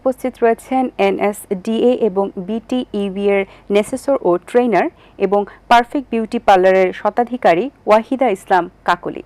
উপস্থিত রয়েছেন এনএসডিএ এবং বিটিইবি এর নেসেসর ও ট্রেনার এবং পারফেক্ট বিউটি পার্লারের শতাধিকারী ওয়াহিদা ইসলাম কাকলি।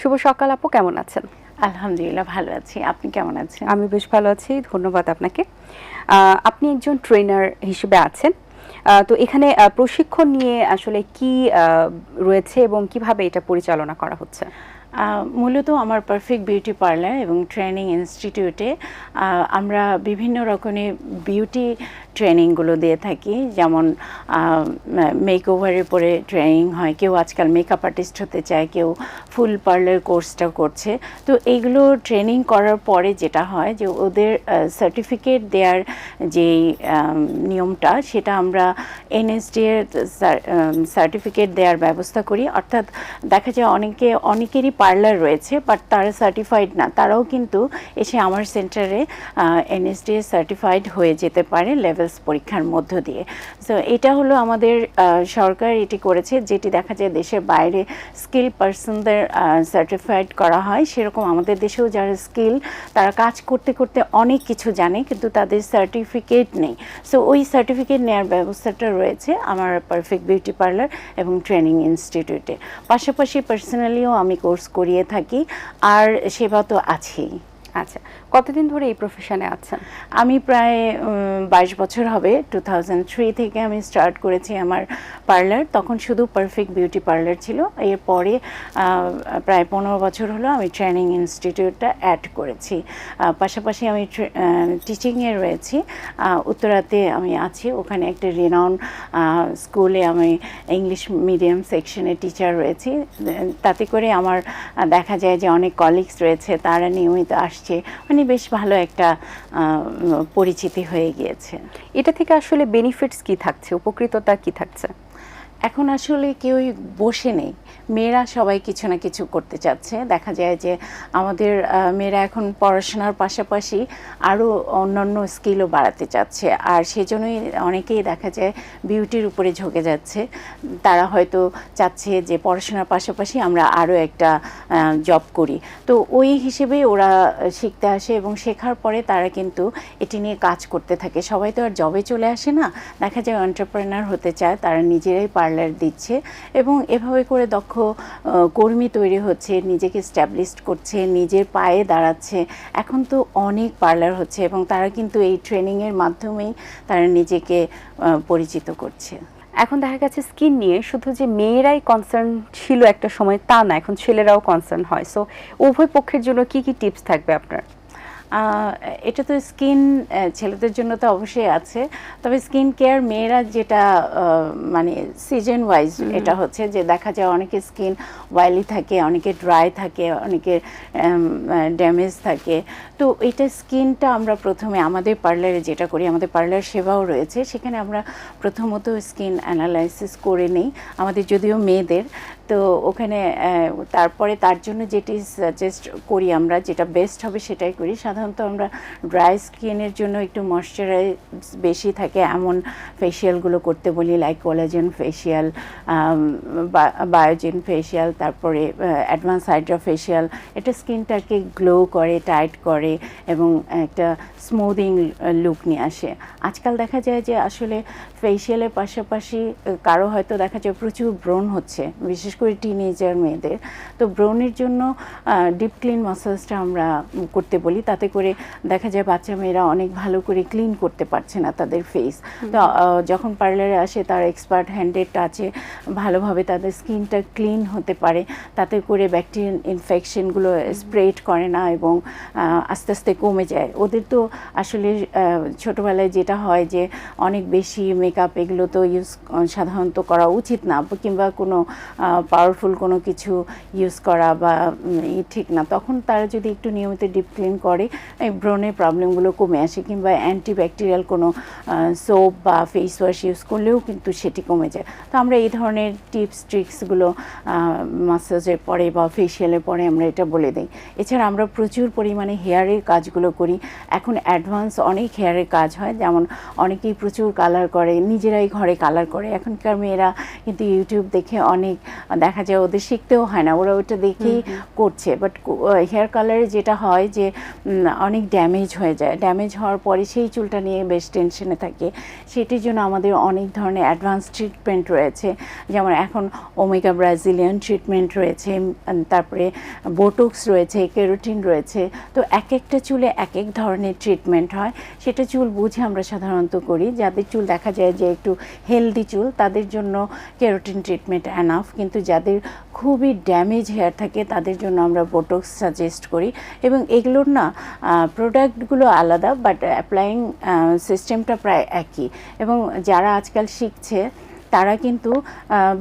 শুভ সকাল আপু কেমন আছেন? আলহামদুলিল্লাহ ভালো আছি। আপনি কেমন আছেন? আমি বেশ ভালো আছি ধন্যবাদ আপনাকে। আপনি একজন ট্রেনার হিসেবে আছেন। তো এখানে প্রশিক্ষণ নিয়ে আসলে কি রয়েছে এবং কীভাবে এটা পরিচালনা করা হচ্ছে? মূলত আমার পারফেক্ট বিউটি পার্লার এবং ট্রেনিং ইনস্টিটিউটে আমরা বিভিন্ন রকমের বিউটি ট্রেনিংগুলো দিয়ে থাকি। যেমন মেক ওভারের পরে ট্রেনিং হয়, কেউ আজকাল মেকআপ আর্টিস্ট হতে চায়, কেউ ফুল পার্লার কোর্সটা করছে। তো এইগুলো ট্রেনিং করার পরে যেটা হয় যে, ওদের সার্টিফিকেট দেওয়ার যে নিয়মটা, সেটা আমরা এনএসডি এর সার্টিফিকেট দেওয়ার ব্যবস্থা করি। অর্থাৎ দেখা যায় অনেকে, অনেকেরই পার্লার রয়েছে বাট তারা সার্টিফাইড না। তারাও কিন্তু এসে আমার সেন্টারে এনএসডি সার্টিফাইড হয়ে যেতে পারে লেভেলস পরীক্ষার মধ্য দিয়ে। সো এটা হলো আমাদের সরকার এটি করেছে, যেটি দেখা যায় দেশের বাইরে স্কিল পার্সনদের সার্টিফাইড করা হয়। সেরকম আমাদের দেশেও যারা স্কিল তারা কাজ করতে করতে অনেক কিছু জানে, কিন্তু তাদের সার্টিফিকেট নেই। সো ওই সার্টিফিকেট নেওয়ার ব্যবস্থাটা রয়েছে আমার পারফেক্ট বিউটি পার্লার এবং ট্রেনিং ইনস্টিটিউটে পাশাপাশি পার্সোনালিও আমি কোর্স করিয়ে থাকি আর সেবা তো আছেই। আচ্ছা কতদিন ধরে এই প্রফেশনে আছেন? আমি প্রায় বাইশ বছর হবে। টু থাউজেন্ড থ্রি থেকে আমি স্টার্ট করেছি আমার পার্লার তখন শুধু পারফেক্ট বিউটি পার্লার ছিল। এরপরে প্রায় পনেরো বছর হলো আমি ট্রেনিং ইনস্টিটিউটটা অ্যাড করেছি। পাশাপাশি আমি টিচিংয়ে রয়েছি। উত্তরাতে আমি আছি। ওখানে একটা রিনাউন স্কুলে আমি ইংলিশ মিডিয়াম সেকশনে টিচার রয়েছি। তাতে করে আমার দেখা যায় যে অনেক কলিগস রয়েছে। তারা নিয়মিত আসছে। মানে বেশ ভালো একটা পরিচিতি হয়ে গিয়েছে। এটা থেকে আসলে বেনিফিটস কি থাকছে? উপকৃততা কি থাকছে? এখন আসলে কেউই বসে নেই। মেয়েরা সবাই কিছু না কিছু করতে চাচ্ছে। দেখা যায় যে আমাদের মেয়েরা এখন পড়াশোনার পাশাপাশি আরও অন্যান্য স্কিলও বাড়াতে চাচ্ছে। আর সেজন্যই অনেকেই দেখা যায় বিউটির উপরে ঝুঁকে যাচ্ছে। তারা হয়তো চাচ্ছে যে পড়াশোনার পাশাপাশি আমরা আরও একটা জব করি। তো ওই হিসেবেই ওরা শিখতে আসে এবং শেখার পরে তারা কিন্তু এটি নিয়ে কাজ করতে থাকে। সবাই তো আর জবে চলে আসে না। দেখা যায় এন্টারপ্রেনার হতে চায়, তারা নিজেরাই পার্লার দিচ্ছে এবং এভাবে করে দক্ষ কর্মী তৈরি হচ্ছে, নিজেকে স্ট্যাবলিশড করছে, নিজের পায়ে দাঁড়াচ্ছে। এখন তো অনেক পার্লার হচ্ছে এবং তারা কিন্তু এই ট্রেনিংয়ের মাধ্যমেই তারা নিজেকে পরিচিত করছে। এখন দেখা গেছে স্কিন নিয়ে শুধু যে মেয়েরাই কনসার্ন ছিল একটা সময় তা না, এখন ছেলেরাও কনসার্ন হয়। সো উভয় পক্ষের জন্য কি কি টিপস থাকবে আপনার? এটা তো স্কিন ছেলেদের জন্য তো অবশ্যই আছে। তবে স্কিন কেয়ার মেয়েরা যেটা মানে সিজন ওয়াইজ এটা হচ্ছে যে দেখা যায় অনেকে স্কিন ওয়াইলি থাকে অনেকে ড্রাই থাকে অনেকের ড্যামেজ থাকে। তো এটা স্কিনটা আমরা প্রথমে আমাদের পার্লারে যেটা করি আমাদের পার্লার সেবাও রয়েছে। সেখানে আমরা প্রথমত স্কিন অ্যানালাইসিস করে নেই। আমাদের যদিও মেয়েদের তো ওখানে তারপরে তার জন্য যেটি সাজেস্ট করি আমরা, যেটা বেস্ট হবে সেটাই করি। সাধারণত আমরা ড্রাই স্কিনের জন্য একটু ময়শ্চারাইজ বেশি থাকে, এমন ফেসিয়ালগুলো করতে বলি like collagen facial biogen facial তারপরে অ্যাডভান্স হাইড্রা ফেসিয়াল এটা স্কিনটাকে গ্লো করে টাইট করে এবং একটা স্মুদিং লুক নিয়ে আসে। আজকাল দেখা যায় যে আসলে ফেসিয়ালের পাশাপাশি কারও হয়তো দেখা যায় প্রচুর ব্রণ হচ্ছে, বিশেষ করে টিনেজার মেয়েদের। তো ব্রণের জন্য ডিপ ক্লিন মাসাজটা আমরা করতে বলি। তাতে করে দেখা যায় বাচ্চা মেয়েরা অনেক ভালো করে ক্লিন করতে পারছে না তাদের ফেস তো যখন পার্লারে আসে তার এক্সপার্ট হ্যান্ডেড টাচে ভালোভাবে তাদের স্কিনটা ক্লিন হতে পারে। তাতে করে ব্যাকটেরিয়াল ইনফেকশনগুলো স্প্রেড করে না এবং আস্তে আস্তে কমে যায়। ওদের তো আসলে ছোটবেলায় যেটা হয় যে অনেক বেশি মেকআপ এগুলো তো ইউজ সাধারণত করা উচিত না। কিংবা কোনো পাওয়ারফুল কোনো কিছু ইউজ করা বা ই ঠিক না, তখন তারা যদি একটু নিয়মিত ডিপ ক্লিন করে, এই ব্রণের প্রবলেমগুলো কমে আসে কিংবা অ্যান্টিব্যাকটেরিয়াল কোনো সোপ বা ফেস ওয়াশ ইউজ করলেও কিন্তু সেটি কমে যায়। তো আমরা এই ধরনের টিপস ট্রিক্সগুলো মাসাজের পরে বা ফেশিয়ালের পরে আমরা এটা বলে দিই। এছাড়া আমরা প্রচুর পরিমাণে হেয়ারের কাজগুলো করি। এখন অ্যাডভান্স অনেক হেয়ারের কাজ হয়, যেমন অনেকেই প্রচুর কালার করে, নিজেরাই ঘরে কালার করে। এখনকার মেয়েরা কিন্তু ইউটিউব দেখে অনেক দেখা যায় ওদের শিখতেও হয় না ওরা ওটা দেখেই করছে। বাট হেয়ার কালারে যেটা হয় যে অনেক ড্যামেজ হয়ে যায়। ড্যামেজ হওয়ার পরে সেই চুলটা নিয়ে বেশ টেনশনে থাকে। সেটির জন্য আমাদের অনেক ধরনের অ্যাডভান্স ট্রিটমেন্ট রয়েছে। যেমন এখন ওমেগা ব্রাজিলিয়ান ট্রিটমেন্ট রয়েছে তারপরে বোটক্স রয়েছে কেরোটিন রয়েছে। তো এক একটা চুলে এক এক ধরনের ট্রিটমেন্ট হয়। সেটা চুল বুঝে আমরা সাধারণত করি। যাদের চুল দেখা যায় যে একটু হেলদি চুল তাদের জন্য কেরোটিন ট্রিটমেন্ট অ্যানাফ কিন্তু যাদের খুবই ড্যামেজ হেয়ার থাকে তাদের জন্য আমরা বোটক্স সাজেস্ট করি। এবং এগুলোর না প্রোডাক্টগুলো আলাদা বাট অ্যাপ্লাইং সিস্টেমটা প্রায় একই। এবং যারা আজকাল শিখছে তারা কিন্তু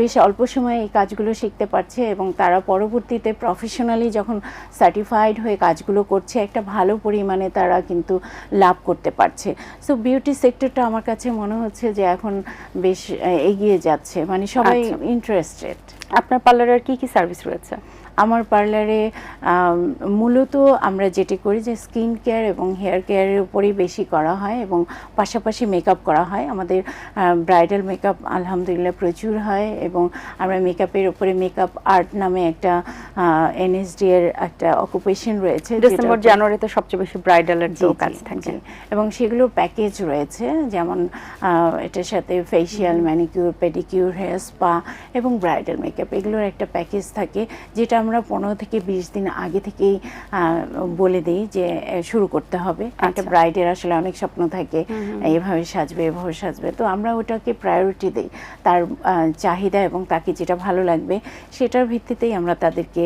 বেশ অল্প সময়ে এই কাজগুলো শিখতে পারছে এবং তারা পরবর্তীতে প্রফেশনালি যখন সার্টিফাইড হয়ে কাজগুলো করছে একটা ভালো পরিমাণে তারা কিন্তু লাভ করতে পারছে। সো বিউটি সেক্টরটা আমার কাছে মনে হচ্ছে যে এখন বেশ এগিয়ে যাচ্ছে। মানে সবাই আচ্ছা। ইন্টারেস্টেড আপনার পার্লারের কি কি সার্ভিস রয়েছে? আমার পার্লারে মূলত আমরা যেটি করি যে স্কিন কেয়ার এবং হেয়ার কেয়ারের উপরেই বেশি করা হয় এবং পাশাপাশি মেকআপ করা হয়। আমাদের ব্রাইডাল মেকআপ আলহামদুলিল্লাহ প্রচুর হয় এবং আমরা মেকআপের উপরে মেকআপ আর্ট নামে একটা এনএসডি এর একটা অকুপেশন রয়েছে ডিসেম্বর জানুয়ারিতে সবচেয়ে বেশি ব্রাইডালের তো কাজ থাকে। এবং সেগুলোর প্যাকেজ রয়েছে যেমন এটার সাথে facial manicure pedicure hair spa এবং ব্রাইডাল মেকআপ এগুলোর একটা প্যাকেজ থাকে যেটা আমরা পনেরো থেকে বিশ দিন আগে থেকেই বলে দিই যে শুরু করতে হবে। একটা আচ্ছা। ব্রাইডের আসলে অনেক স্বপ্ন থাকে এভাবে সাজবে এভাবে সাজবে। তো আমরা ওটাকে প্রায়োরিটি দিই। তার চাহিদা এবং তাকে যেটা ভালো লাগবে সেটার ভিত্তিতেই আমরা তাদেরকে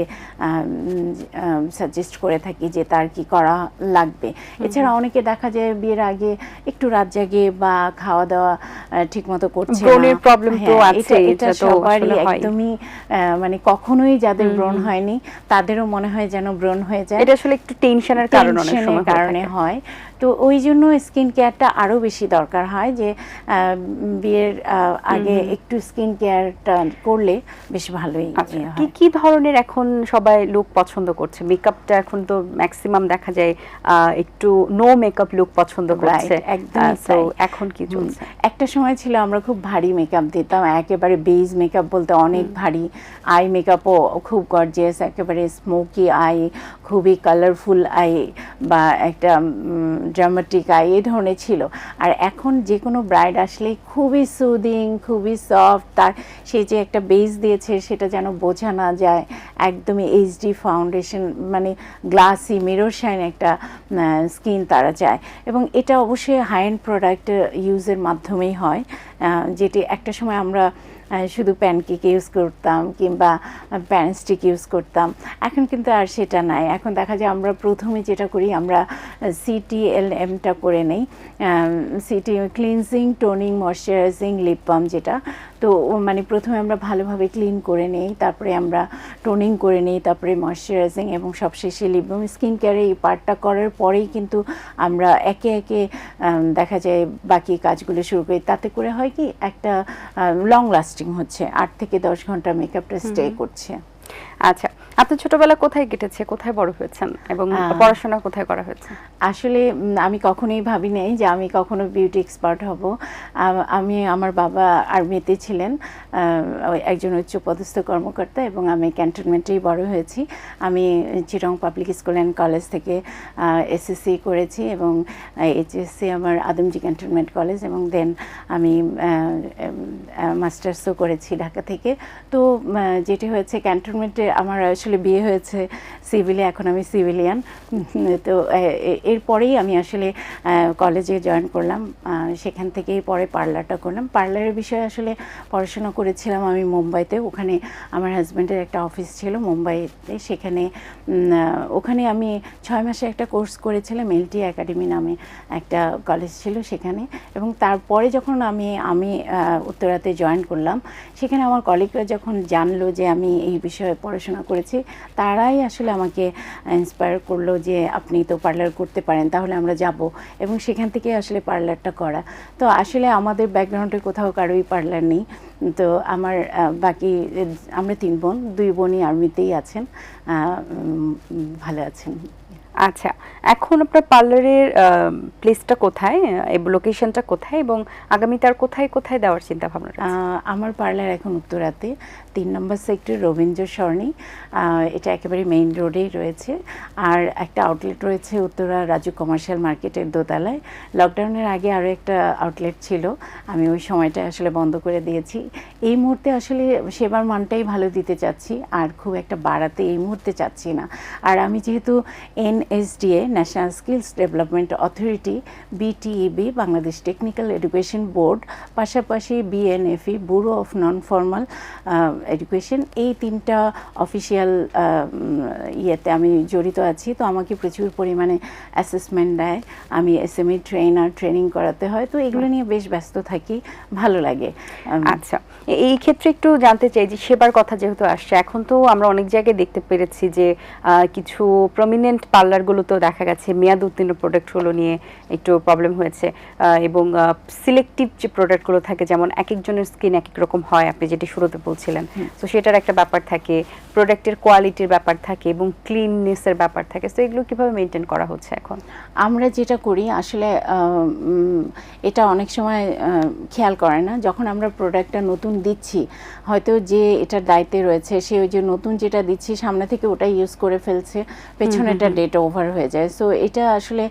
সাজেস্ট করে থাকি যে তার কি করা লাগবে। এছাড়া অনেকে দেখা যায় বিয়ের আগে একটু রাত জাগে বা খাওয়া দাওয়া ঠিক মতো করছে। ব্রণের তো হ্যাঁ, আছে, এটা- সবারই একদমই মানে কখনোই যাদের ব্রণ হয়নি। তাদেরও মনে হয় যেন ব্রণ হয়ে যায়। এটা আসলে একটু টেনশনের কারণ অনেক সময় কারণে হয়। তো ওই জন্য স্কিন কেয়ারটা আরও বেশি দরকার হয় যে বিয়ের আগে একটু স্কিন কেয়ারটা করলে বেশ ভালোই আচ্ছা ইয়ে কি কি ধরনের এখন সবাই লুক পছন্দ করছে? মেকআপটা এখন তো ম্যাক্সিমাম দেখা যায় একটু নো মেকআপ লুক পছন্দ করছে। একদমই তো এখন কি চলছে? একটা সময় ছিল আমরা খুব ভারী মেকআপ দিতাম একেবারে বেজ মেকআপ বলতে অনেক ভারী। আই মেকআপও খুব গর্জিয়াস একেবারে স্মোকি আই খুবই কালারফুল আই বা একটা ড্রামাটিক এই ধরনের ছিল। আর এখন যে কোনো ব্রাইড আসলে খুবই সুদিং খুবই সফট তার সে যে একটা বেস দিয়েছে সেটা যেন বোঝা না যায়। একদমই এইচডি ফাউন্ডেশন মানে গ্লাসি মিরর শাইন একটা স্কিন তারা চায়। এবং এটা অবশ্যই হাই এন্ড প্রোডাক্ট ইউজের মাধ্যমেই হয়। যেটি একটা সময় আমরা শুধু প্যানকেক ইউজ করতাম কিংবা প্যান স্টিক ইউজ করতাম। এখন কিন্তু আর সেটা নাই। এখন দেখা যায় আমরা প্রথমে যেটা করি, আমরা সিটিএলএমটা করে নেই। CT cleansing toning moisturizing lip balm যেটা। তো মানে প্রথমে আমরা ভালোভাবে ক্লিন করে নেই তারপরে আমরা টোনিং করে নিই তারপরে ময়শ্চারাইজিং এবং সবশেষে লিপবাম স্কিন কেয়ারে এই পার্টটা করার পরেই কিন্তু আমরা একে একে দেখা যায় বাকি কাজগুলো শুরু করি। তাতে করে হয় কি একটা লং লাস্টিং হচ্ছে। আট থেকে দশ ঘণ্টা মেকআপটা স্টে করছে। আচ্ছা আপনার ছোটবেলা কোথায় কেটেছে কোথায় বড় হয়েছেন এবং পড়াশোনা কোথায় করা হয়েছে? আসলে আমি কখনোই ভাবি নাই যে আমি কখনো বিউটি এক্সপার্ট হব। আমি আমার বাবা আর্মিতে ছিলেন একজন উচ্চপদস্থ কর্মকর্তা এবং আমি ক্যান্টনমেন্টেই বড় হয়েছি। আমি Chirang public school and college থেকে এসএসসি করেছি এবং এইচএসসি আমার আদমজি ক্যান্টনমেন্ট কলেজ এবং দেন আমি মাস্টার্সও করেছি ঢাকা থেকে। তো যেটি হয়েছে ক্যান্টনমেন্টে আমার আসলে বিয়ে হয়েছে সিভিলে এখন আমি সিভিলিয়ান তো এরপরেই আমি আসলে কলেজে জয়েন করলাম। সেখান থেকেই পরে পার্লারটা করলাম। পার্লারের বিষয়ে আসলে পড়াশোনা করেছিলাম আমি মুম্বাইতে। ওখানে আমার হাজব্যান্ডের একটা অফিস ছিল মুম্বাইতে। সেখানে ওখানে আমি ছয় মাসে একটা কোর্স করেছিলাম এলটি একাডেমি নামে একটা কলেজ ছিল সেখানে। এবং তারপরে যখন আমি আমি উত্তরাতে জয়েন করলাম, সেখানে আমার কলিগরা যখন জানলো যে আমি এই বিষয়ে পড়াশোনা পড়াশোনা করেছি, তারাই আসলে আমাকে ইন্সপায়ার করল যে আপনি তো পার্লার করতে পারেন, তাহলে আমরা যাব। এবং সেখান থেকে আসলে পার্লারটা করা। তো আসলে আমাদের ব্যাকগ্রাউন্ডে কোথাও কারোই পার্লার নেই। তো আমার বাকি, আমরা তিন বোন, দুই বোনই আর্মিতেই আছেন। ভালো আছেন। আচ্ছা এখন আপনার পার্লারের প্লেসটা কোথায়? এই লোকেশনটা কোথায়? এবং আগামী তার কোথায় কোথায় দেওয়ার চিন্তা ভাবনা আমার পার্লার এখন উত্তরাতে তিন নম্বর সেক্টর রবীন্দ্র সরণি। এটা একেবারে মেইন রোডেই রয়েছে। আর একটা আউটলেট রয়েছে উত্তরা রাজু কমার্শিয়াল মার্কেটের দোতলায়। লকডাউনের আগে আরও একটা আউটলেট ছিল। আমি ওই সময়টা আসলে বন্ধ করে দিয়েছি। এই মুহূর্তে আসলে সেবার মানটাই ভালো দিতে চাচ্ছি। আর খুব একটা বাড়াতে এই মুহূর্তে চাচ্ছি না। আর আমি যেহেতু NSDA national skills development authority BTEB Bangladesh technical education board পাশাপাশি BNFE bureau of non formal education এই তিনটা অফিসিয়াল ইয়েতে আমি জড়িত আছি। তো আমাকে প্রচুর পরিমাণে অ্যাসেসমেন্ট দেয়। আমি এসএমই ট্রেনার ট্রেনিং করাতে হয়। তো এগুলো নিয়ে বেশ ব্যস্ত থাকি। ভালো লাগে। আচ্ছা। এই ক্ষেত্রে একটু জানতে চাই যে সেবার কথা যেহেতু আসছে, এখন তো আমরা অনেক জায়গায় দেখতে পেরেছি যে কিছু প্রমিনেন্ট পার্লারগুলোতেও দেখা গেছে মেয়াদ উত্তীর্ণ প্রোডাক্টগুলো নিয়ে একটু প্রবলেম হয়েছে এবং সিলেক্টিভ যে প্রোডাক্টগুলো থাকে যেমন এক একজনের স্কিন এক এক রকম হয় আপনি যেটি শুরুতে বলছিলেন। তো সেটার একটা ব্যাপার থাকে প্রোডাক্টের কোয়ালিটির ব্যাপার থাকে এবং ক্লিননেসের ব্যাপার থাকে। তো এগুলো কীভাবে মেনটেন করা হচ্ছে এখন? আমরা যেটা করি আসলে এটা অনেক সময় খেয়াল করে না যখন আমরা প্রোডাক্টটা নতুন দিচ্ছি হয়তো যে এটার দায়িত্বে রয়েছে সে ওই যে নতুন যেটা দিচ্ছি সামনে থেকে ওটা ইউজ করে ফেলছে পেছনেটা ডেট ওভার হয়ে যায়। সো এটা আসলে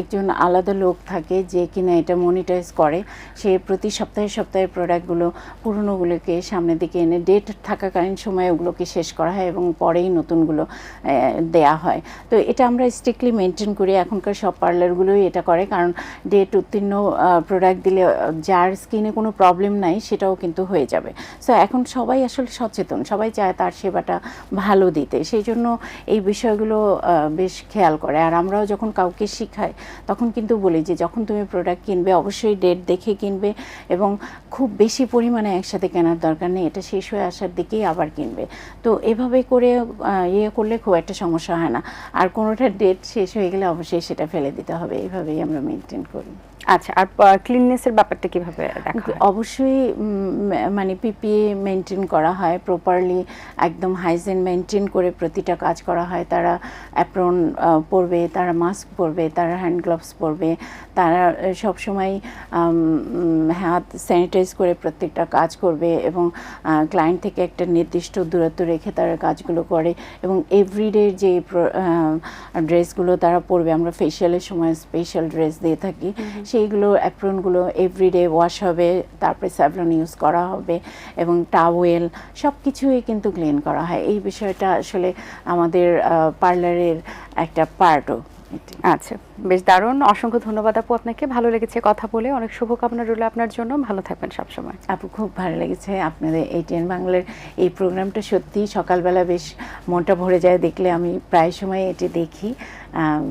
একজন আলাদা লোক থাকে যে কিনা এটা মনিটাইজ করে। সে প্রতি সপ্তাহে সপ্তাহে প্রোডাক্টগুলো পুরনোগুলোকে সামনের দিকে এনে ডেট থাকাকালীন সময়ে ওগুলোকে শেষ করা হয় এবং পরেই নতুনগুলো দেয়া হয়। তো এটা আমরা স্ট্রিক্টলি মেনটেন করি। এখনকার সব পার্লারগুলোই এটা করে। কারণ ডেট উত্তীর্ণ প্রোডাক্ট দিলে যার স্কিনে কোনো প্রবলেম নাই, সেটাও কিন্তু হয়ে যাবে। সো এখন সবাই আসলে সচেতন। সবাই চায় তার সেবাটা ভালো দিতে। সেই জন্য এই বিষয়গুলো বেশ খেয়াল করে। আর আমরাও যখন কাউকে শিখাই তখন কিন্তু বলি যে যখন তুমি প্রোডাক্ট কিনবে অবশ্যই ডেট দেখে কিনবে এবং খুব বেশি পরিমাণে একসাথে কেনার দরকার নেই। এটা শেষ হয়ে আসার দিকেই আবার কিনবে। তো এভাবে করে ইয়ে করলে খুব একটা সমস্যা হয় না। আর কোনোটা ডেট শেষ হয়ে গেলে অবশ্যই সেটা ফেলে দিতে হবে। এইভাবেই আমরা মেনটেন করি। আচ্ছা আর ক্লিননেসের ব্যাপারটা কীভাবে? অবশ্যই মানে পিপিএ মেনটেন করা হয়। প্রপারলি একদম হাইজিন মেনটেন করে প্রতিটা কাজ করা হয়। তারা অ্যাপ্রন পরবে তারা মাস্ক পরবে তারা হ্যান্ড গ্লাভস পরবে তারা সব সময় হাত স্যানিটাইজ করে প্রত্যেকটা কাজ করবে এবং ক্লায়েন্ট থেকে একটা নির্দিষ্ট দূরত্ব রেখে তারা কাজগুলো করে এবং এভরিডে যে ড্রেসগুলো তারা পরবে আমরা ফেশিয়ালের সময় স্পেশাল ড্রেস দিয়ে থাকি সেইগুলো অ্যাপ্রনগুলো এভরিডে ওয়াশ হবে তারপরে স্যাভলন ইউজ করা হবে এবং টাওয়েল সব কিছুই কিন্তু ক্লিন করা হয়। এই বিষয়টা আসলে আমাদের পার্লারের একটা পার্টও। আচ্ছা বেশ দারুণ। অসংখ্য ধন্যবাদ আপু আপনাকে। ভালো লেগেছে কথা বলে। অনেক শুভকামনা রইল আপনার জন্য। ভালো থাকবেন সবসময়। আপু খুব ভালো লেগেছে আপনাদের এটিএন বাংলার এই প্রোগ্রামটা সত্যি সকালবেলা বেশ মনটা ভরে যায় দেখলে। আমি প্রায় সময় এটি দেখি।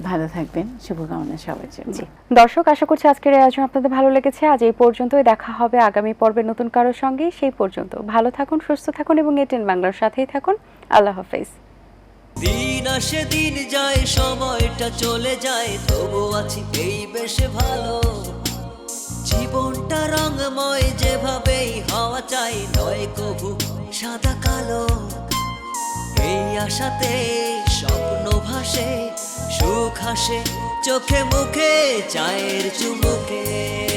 ভালো থাকবেন। শুভকামনা সবার জন্য। দর্শক আশা করছি আজকের আয়োজন আপনাদের ভালো লেগেছে। আজ এই পর্যন্তই দেখা হবে আগামী পর্বে নতুন কারোর সঙ্গে। সেই পর্যন্ত ভালো থাকুন সুস্থ থাকুন এবং এটেন বাংলার সাথেই থাকুন। আল্লাহ হাফেজ। দিন আসে দিন যায়, সময়টা চলে যায়, তবু আছি এই বেশ ভালো। জীবনটা রঙময় যেভাবেই হওয়া চাই, নয় কবু সাদা কালো। এই আশাতে স্বপ্ন ভাসে, সুখ হাসে চোখে মুখে, চায়ের চুমুকে।